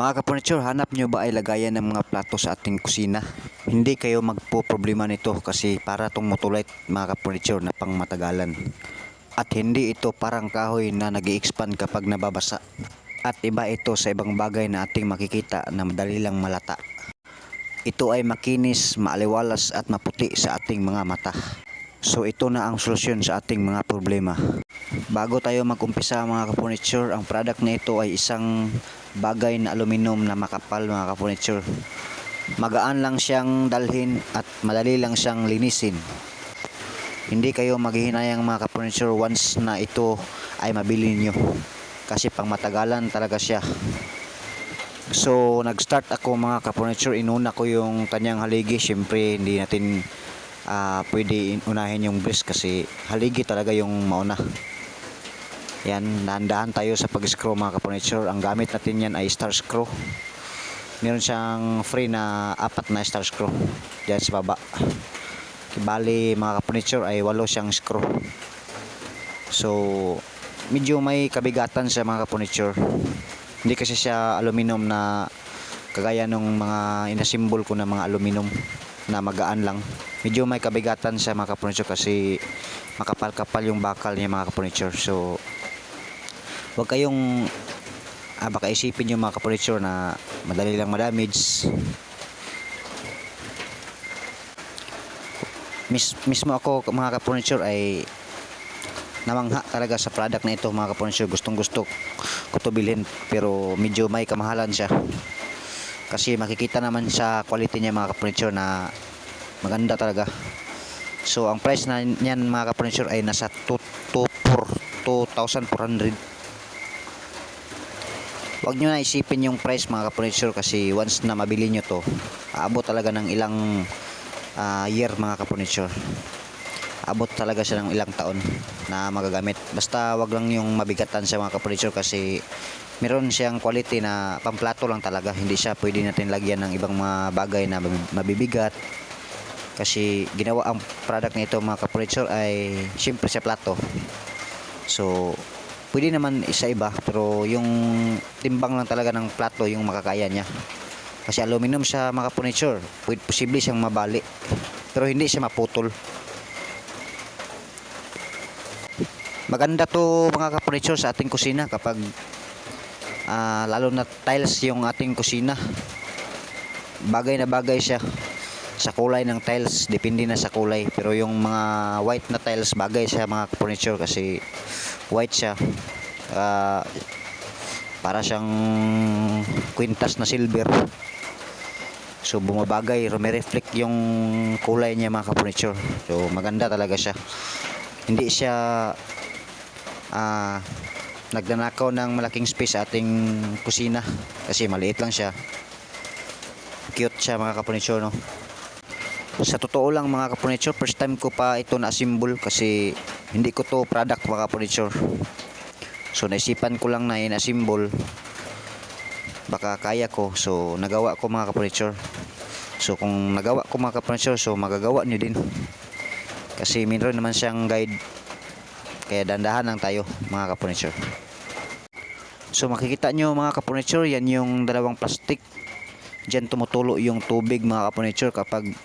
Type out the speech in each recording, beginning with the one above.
Mga kapornitsure, hanap nyo ba ay lagayan ng mga plato sa ating kusina? Hindi kayo magpo-problema nito kasi para tong motolite mga kapornitsure na pang matagalan. At hindi ito parang kahoy na nag expand kapag nababasa. At iba ito sa ibang bagay na ating makikita na madali lang malata. Ito ay makinis, maaliwalas at maputi sa ating mga mata. So ito na ang solusyon sa ating mga problema. Bago tayo mag-umpisa mga kapornitsure, ang product na ito ay isang bagay na aluminum na makapal mga kapornitsure. Magaan lang siyang dalhin at madali lang siyang linisin. Hindi kayo maghihinayang mga kapornitsure once na ito ay mabili nyo. Kasi pang matagalan talaga siya. So nag-start ako mga kapornitsure, inuna ko yung kanyang haligi. Siyempre hindi natin ah, pwede in- unahin yung breast kasi haligi talaga yung mauna. Yan, dahan-dahan tayo sa pag-screw mga kapornitsure. Ang gamit natin yan ay star screw. Meron siyang free na apat na star screw dyan sa baba. Bali mga kapornitsure ay walo siyang screw. So, medyo may kabigatan sa mga kapornitsure. Hindi kasi siya aluminum na kagaya nung mga inasimbol ko na mga aluminum na magaan lang. Medyo may kabigatan sa mga kapornitsure kasi makapal-kapal yung bakal niya mga kapornitsure. So, Huwag kayong ah, baka isipin yung mga kapornitsure na madali lang madamage. Mis, mismo ako mga kapornitsure ay namangha talaga sa product na ito mga kapornitsure. Gustong gusto ko to bilhin pero medyo may kamahalan siya. Kasi makikita naman sa quality niya mga kapornitsure na maganda talaga. So ang price na niyan mga kapornitsure ay nasa 2 2,400 Huwag nyo na isipin yung price mga kapornitsure kasi once na mabili nyo to, aabot talaga ng ilang ah, year mga kapornitsure. Abot talaga siya ng ilang taon na magagamit. Basta wag lang yung mabigatan sa mga kapornitsure kasi meron siyang quality na pamplato lang talaga. Hindi siya pwede natin lagyan ng ibang mga bagay na mab- mabibigat. Kasi ginawa ang product nito mga kapornitsure ay siyempre sa plato. So, pwede naman isa iba pero yung timbang lang talaga ng plato yung makakaya niya. Kasi aluminum siya mga furniture, pwede posible siyang mabali. Pero hindi siya maputol. Maganda to mga ka-furniture sa ating kusina kapag ah, lalo na tiles yung ating kusina. Bagay na bagay siya sa kulay ng tiles, depende na sa kulay. Pero yung mga white na tiles bagay siya mga furniture kasi white siya. Ah, para siyang kwintas na silver. So bumabagay, reflect yung kulay niya mga furniture. So maganda talaga siya. Hindi siya ah nagnanakaw ng malaking space sa ating kusina kasi maliit lang siya. Cute siya mga kapurniture no. Sa totoo lang mga kapurniture, first time ko pa ito na symbol kasi hindi ko to product mga kapurniture. So naisipan ko lang na ina-symbol baka kaya ko. So nagawa ko mga kapurniture. So kung nagawa ko mga kapurniture, so magagawa nyo din. Kasi meron naman siyang guide. Kaya dandahan lang tayo mga kapurniture. So makikita nyo mga kapurniture, yan yung dalawang plastic. Diyan tumutulo yung tubig mga kapurniture kapag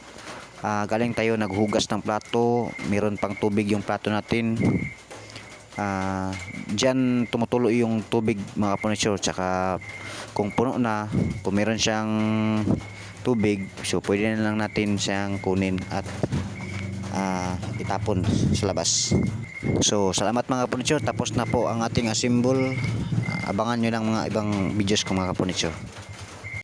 ah, galing tayo naghugas ng plato, meron pang tubig yung plato natin. Ah, diyan tumutulo yung tubig mga kapurniture tsaka kung puno na, kung meron siyang tubig, so pwede na lang natin siyang kunin at ah, itapon sa labas. So, salamat mga kapurniture. Tapos na po ang ating assemble. Abangan nyo ng mga ibang videos ko mga kapurniture.